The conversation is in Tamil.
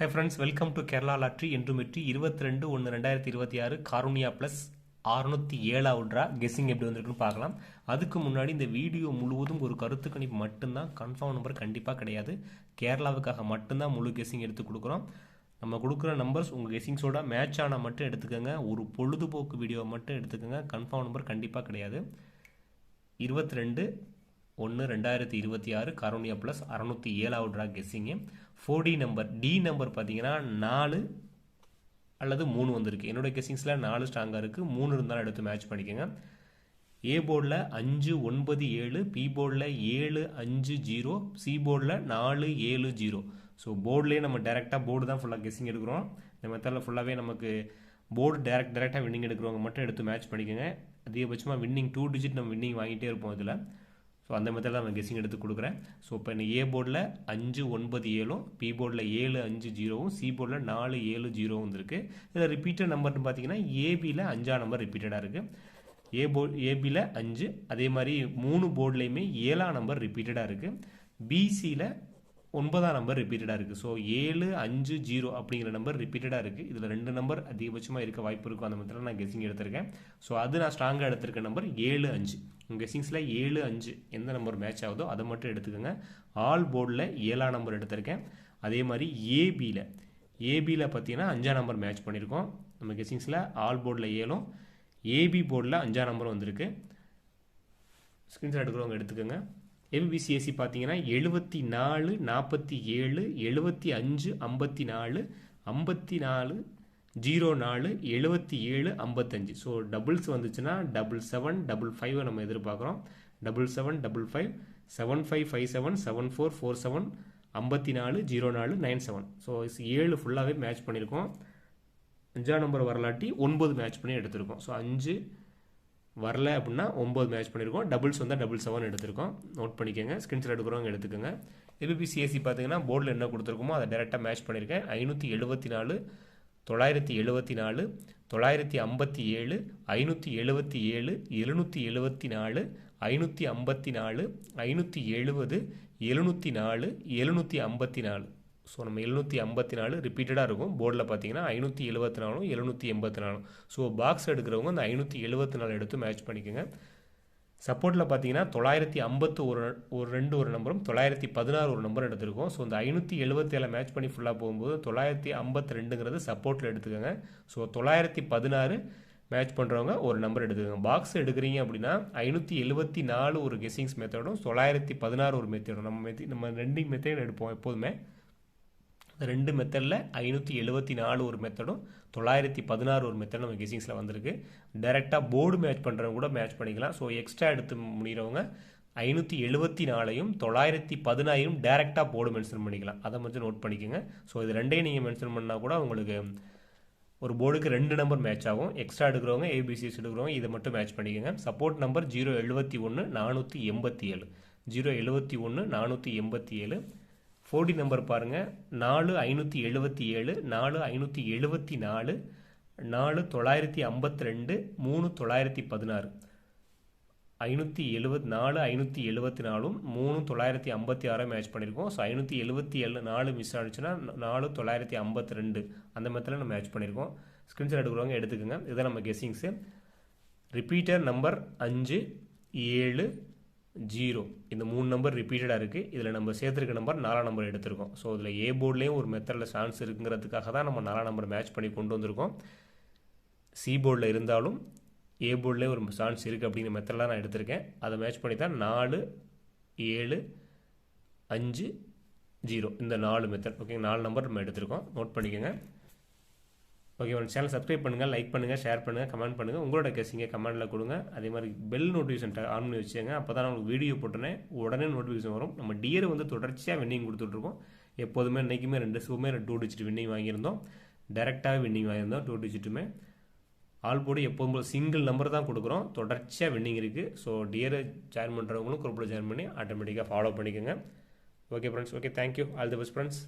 Hi friends welcome to Kerala lottery என்று வெற்றி இருபத்தி ரெண்டு ஒன்று ரெண்டாயிரத்தி இருபத்தி ஆறு காரோனியா ப்ளஸ் அறுநூத்தி ஏழாவது ட்ரா கெஸ்ஸிங் எப்படி வந்திருக்குன்னு பார்க்கலாம். அதுக்கு முன்னாடி இந்த வீடியோ முழுவதும் ஒரு கருத்து கணிப்பு மட்டும்தான் கன்ஃபார்ம் நம்பர் கண்டிப்பாக கிடையாது. கேரளாவுக்காக மட்டும்தான் முழு கெஸ்ஸிங் எடுத்து கொடுக்குறோம். நம்ம கொடுக்குற நம்பர்ஸ் உங்கள் கெஸ்ஸிங்ஸோட மேட்ச் ஆனால் மட்டும் எடுத்துக்கோங்க. ஒரு பொழுதுபோக்கு வீடியோ மட்டும் எடுத்துக்கோங்க. கன்ஃபார்ம் நம்பர் கண்டிப்பாக கிடையாது. இருபத்தி ரெண்டு ஒன்று ரெண்டாயிரத்தி இருபத்தி ஆறு கரோனியா ப்ளஸ் அறநூற்றி ஏழாவது draw guessing four D number D number பார்த்தீங்கன்னா நாலு அல்லது மூணு வந்திருக்கு. என்னோடய கெஸ்ஸிங்ஸில் நாலு ஸ்ட்ராங்காக இருக்குது மூணு இருந்தாலும் எடுத்து மேட்ச் பண்ணிக்கோங்க. ஏ போர்டில் அஞ்சு ஒன்பது ஏழு பி போர்டில் ஏழு அஞ்சு ஜீரோ சி போர்டில் நாலு ஏழு ஜீரோ ஸோ போர்டிலே நம்ம டேரெக்டாக போர்டு தான் ஃபுல்லாக கெஸ்ஸிங் எடுக்கிறோம். இந்த மெத்தடில் ஃபுல்லாகவே நமக்கு போர்டு டேரக்ட் டேரெக்டாக வின்னிங் எடுக்கிறவங்க மட்டும் எடுத்து மேட்ச் பண்ணிக்கோங்க. அதிகபட்சமாக வின்னிங் டூ டிஜிட் நம்ம வின்னிங் வாங்கிட்டே இருப்போம் இதில். ஸோ அந்த மாதிரி தான் நான் கெஸ்ஸிங் எடுத்து கொடுக்குறேன். ஸோ இப்போ இந்த ஏ போர்டில் அஞ்சு ஒன்பது ஏழும் பி போர்டில் ஏழு அஞ்சு ஜீரோவும் சி போர்டில் நாலு ஏழு ஜீரோவும் வந்துருக்கு. இதில் ரிப்பீட்டட் நம்பர்னு பார்த்தீங்கன்னா ஏபியில் அஞ்சாம் நம்பர் ரிப்பீட்டடாக இருக்குது ஏ போர்டு ஏபியில் அஞ்சு அதே மாதிரி மூணு போர்ட்லேயுமே ஏழாம் நம்பர் ரிப்பீட்டடாக இருக்குது பிசியில் ஒன்பதாம் நம்பர் ரிப்பீட்டடாக இருக்குது ஸோ ஏழு அஞ்சு ஜீரோ அப்படிங்கிற நம்பர் ரிப்பீட்டடாக இருக்குது இதில் ரெண்டு நம்பர் அதிகபட்சமாக இருக்க வாய்ப்பு இருக்கும். அந்த மாதிரி நான் கெஸிங் எடுத்திருக்கேன். ஸோ அது நான் ஸ்ட்ராங்காக எடுத்திருக்க நம்பர் ஏழு அஞ்சு. உங்கள் கெஸிங்ஸில் ஏழு அஞ்சு எந்த நம்பர் மேட்ச் ஆகுதோ அதை மட்டும் எடுத்துக்கோங்க. ஆல் போர்டில் ஏழாம் நம்பர் எடுத்திருக்கேன். அதே மாதிரி ஏபியில் ஏபியில் பார்த்தீங்கன்னா அஞ்சாம் நம்பர் மேட்ச் பண்ணியிருக்கோம். நம்ம கெஸிங்ஸில் ஆல் போர்டில் ஏழும் ஏபி போர்டில் அஞ்சாம் நம்பர் வந்திருக்கு. ஸ்க்ரீன்ஷாட் எடுக்கிறவங்க எடுத்துக்கோங்க. எம்பிசிஎஸ்சி பார்த்தீங்கன்னா எழுபத்தி நாலு நாற்பத்தி ஏழு எழுபத்தி அஞ்சு ஐம்பத்தி நாலு ஐம்பத்தி நாலு ஜீரோ நாலு எழுபத்தி ஏழு ஐம்பத்தஞ்சு. ஸோ டபுள்ஸ் வந்துச்சுன்னா டபுள் செவன் டபுள் ஃபைவை நம்ம எதிர்பார்க்குறோம். Double seven double five seven five five seven seven four four seven ஐம்பத்தி நாலு ஜீரோ நாலு நைன் செவன் ஸோ ஏழு ஃபுல்லாகவே மேட்ச் பண்ணியிருக்கோம். அஞ்சாம் நம்பர் வரலாட்டி ஒன்பது மேட்ச் பண்ணி எடுத்திருக்கோம். ஸோ அஞ்சு வரல அப்படின்னா ஒம்பது மேட்ச் பண்ணியிருக்கோம் டபுள்ஸ் வந்தால் டபுள் செவன் எடுத்திருக்கோம். நோட் பண்ணிக்கோங்க. ஸ்கிரீன்ஷாட் எடுக்கிறவங்க எடுத்துக்கோங்க. எபிபிசிஎஸ்சி பார்த்தீங்கன்னா போர்டில் என்ன கொடுத்துருக்கோமோ அதை டேரெக்டாக மேட்ச் பண்ணியிருக்கேன் ஐநூற்றி எழுபத்தி நாலு தொள்ளாயிரத்தி எழுபத்தி நாலு தொள்ளாயிரத்தி ஐம்பத்தி ஏழு ஐநூற்றி எழுபத்தி ஏழு எழுநூற்றி எழுபத்தி நாலு ஐநூற்றி ஐம்பத்தி நாலு ஐநூற்றி எழுபது எழுநூற்றி நாலு எழுநூற்றி ஐம்பத்தி நாலு. ஸோ நம்ம எழுநூற்றி ஐம்பத்தி நாலு ரிப்பீட்டடாக இருக்கும். போர்டில் பார்த்தீங்கன்னா ஐநூற்றி எழுபத்தி நாலும் எழுநூற்றி எண்பத்தி நாலும். ஸோ பாக்ஸ் எடுக்கிறவங்க அந்த ஐநூற்றி எழுபத்தி நாலு எடுத்து மேட்ச் பண்ணிக்கோங்க. சப்போர்ட்டில் பார்த்தீங்கன்னா தொள்ளாயிரத்தி ஐம்பத்து ஒரு ஒரு ரெண்டு ஒரு நம்பரும் தொள்ளாயிரத்தி பதினாறு ஒரு நம்பரும் எடுத்திருக்கோம். ஸோ இந்த ஐநூற்றி எழுபத்தி ஏழு மேட்ச் பண்ணி ஃபுல்லாக போகும்போது தொள்ளாயிரத்தி ஐம்பத்தி ரெண்டுங்கிறது சப்போர்ட்டில் எடுத்துக்கோங்க. ஸோ தொள்ளாயிரத்தி பதினாறு மேட்ச் பண்ணுறவங்க ஒரு நம்பர் எடுத்துக்கோங்க. பாக்ஸ் எடுக்கிறீங்க அப்படின்னா ஐநூற்றி எழுபத்தி நாலு ஒரு கெஸிங்ஸ் மெத்தடும் தொள்ளாயிரத்தி பதினாறு ஒரு மெத்தடும் நம்ம மெத்தி நம்ம ரெண்டிங் மெத்தட் எடுப்போம் எப்போதுமே. ரெண்டு மெத்தடில் ஐநூற்றி எழுபத்தி நாலு ஒரு மெத்தடும் தொள்ளாயிரத்தி பதினாறு ஒரு மெத்தட் நம்ம கெஸிங்ஸில் வந்திருக்கு. டைரெக்டாக போர்டு மேட்ச் பண்ணுறவங்க கூட மேட்ச் பண்ணிக்கலாம். ஸோ எக்ஸ்ட்ரா எடுத்து முடிகிறவங்க ஐநூற்றி எழுபத்தி நாலையும் தொள்ளாயிரத்தி பதினாயிரம் டேரெக்டாக போர்டு மென்ஷன் பண்ணிக்கலாம். அதை மட்டும் நோட் பண்ணிக்கோங்க. ஸோ இது ரெண்டையும் நீங்கள் மென்ஷன் பண்ணால் கூட உங்களுக்கு ஒரு போர்டுக்கு ரெண்டு நம்பர் மேட்ச் ஆகும். எக்ஸ்ட்ரா எடுக்கிறவங்க ஏபிசிஎஸ் எடுக்கிறவங்க இதை மட்டும் மேட்ச் பண்ணிக்கோங்க. சப்போர்ட் நம்பர் ஜீரோ எழுபத்தி ஒன்று நானூற்றி எண்பத்தி ஏழு. ஜீரோ எழுபத்தி ஒன்று நானூற்றி எண்பத்தி ஏழு. ஃபோர்டி நம்பர் பாருங்கள் நாலு ஐநூற்றி எழுபத்தி ஏழு நாலு ஐநூற்றி எழுபத்தி நாலு நாலு தொள்ளாயிரத்தி ஐம்பத்தி ரெண்டு மூணு தொள்ளாயிரத்தி பதினாறு. ஐநூற்றி எழுபத் நாலு ஐநூற்றி எழுபத்தி நாலும் மூணு தொள்ளாயிரத்தி ஐம்பத்தி ஆறாக மேட்ச் பண்ணியிருக்கோம் ஸோ ஐநூற்றி எழுபத்தி ஏழு நாலு மிஸ் ஆனிச்சுன்னா நாலு தொள்ளாயிரத்தி ஐம்பத்தி ரெண்டு. அந்த மாதிரி நம்ம மேட்ச் பண்ணியிருக்கோம் ஸ்க்ரீன்ஷாட் எடுக்கிறவங்க எடுத்துக்கோங்க. இதுதான் நம்ம கெஸ்ஸிங்ஸு ரிப்பீட்டர் நம்பர் அஞ்சு ஏழு ஜீரோ. இந்த மூணு நம்பர் ரிப்பீட்டடாக இருக்குது இதில் நம்ம சேர்த்துருக்க நம்பர் நாலாம் நம்பர் எடுத்திருக்கோம். ஸோ இதில் ஏ போர்ட்லேயும் ஒரு மெத்தடில் சான்ஸ் இருக்குங்கிறதுக்காக தான் நம்ம நாலாம் நம்பர் மேட்ச் பண்ணி கொண்டு வந்திருக்கோம். சி போர்டில் இருந்தாலும் ஏ போர்ட்லேயே ஒரு சான்ஸ் இருக்குது அப்படிங்கிற மெத்தடில் நான் எடுத்திருக்கேன். அதை மேட்ச் பண்ணி தான் நாலு ஏழு அஞ்சு ஜீரோ. இந்த நாலு மெத்தட் ஓகே நாலு நம்பர் நம்ம எடுத்திருக்கோம். நோட் பண்ணிக்கோங்க. ஓகே உங்கள் சேனல் சப்ஸ்கிரைப் பண்ணுங்கள் லைக் பண்ணுங்கள் ஷேர் பண்ணுங்கள் கமெண்ட் பண்ணுங்கள் உங்களோட கெஸிங்க கமெண்ட்டில் கொடுங்க. அதே மாதிரி பெல் நோட்டிஃபிகேஷன் ஆன் பண்ணி வச்சுங்க அப்போ தான் உங்களுக்கு வீடியோ போட்டோன்னே உடனே நோட்டிஃபிகேஷன் வரும். நம்ம டியர் வந்து தொடர்ச்சியாக வின்னிங் கொடுத்துட்ருக்கோம் எப்போதுமே இன்றைக்குமே ரெண்டு ஷூமே டூ டிஜிட் வின்னிங் வாங்கியிருந்தோம். டேரெக்டாக வின்னிங் வாங்கியிருந்தோம் டூ டிஜிட்டுமே ஆல் போடு எப்போதும் போல் சிங்கிள் நம்பர் தான் கொடுக்குறோம். தொடர்ச்சியாக வின்னிங் இருக்குது ஸோ டியரை ஜாயின் பண்ணுறவங்களும் குரூப்பில் ஜாயின் பண்ணி ஆட்டோமேட்டிக்காக ஃபாலோ பண்ணிக்கோங்க. Okay friends okay thank you all the best friends